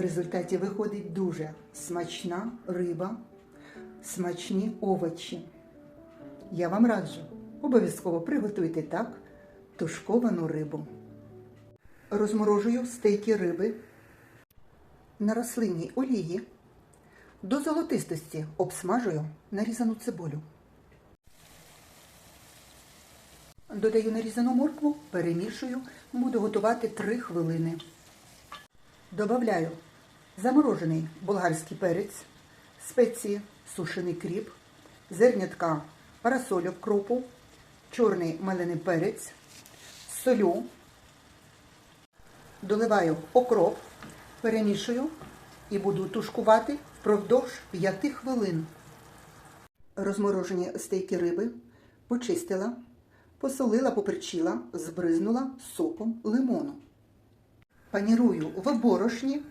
В результаті виходить дуже смачна риба, смачні овочі. Я вам раджу, обов'язково приготуйте так тушковану рибу. Розморожую стейки риби на рослинній олії. До золотистості обсмажую нарізану цибулю. Додаю нарізану моркву, перемішую, буду готувати 3 хвилини. Добавляю заморожений болгарський перець, спеції, сушений кріп, зернятка парасольок кропу, чорний мелений перець, солю, доливаю окроп, перемішую і буду тушкувати впродовж 5 хвилин. Розморожені стейки риби почистила, посолила, поперчила, збризнула соком лимону. Панірую в борошні.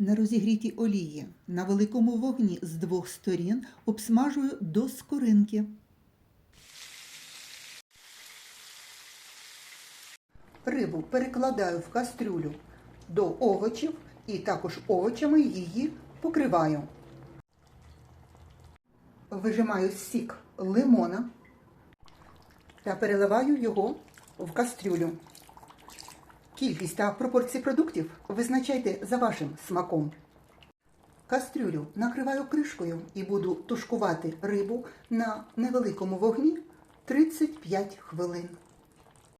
На розігрітій олії на великому вогні з двох сторін обсмажую до скоринки. Рибу перекладаю в кастрюлю до овочів і також овочами її покриваю. Вижимаю сік лимона та переливаю його в кастрюлю. Кількість та пропорції продуктів визначайте за вашим смаком. Кастрюлю накриваю кришкою і буду тушкувати рибу на невеликому вогні 35 хвилин.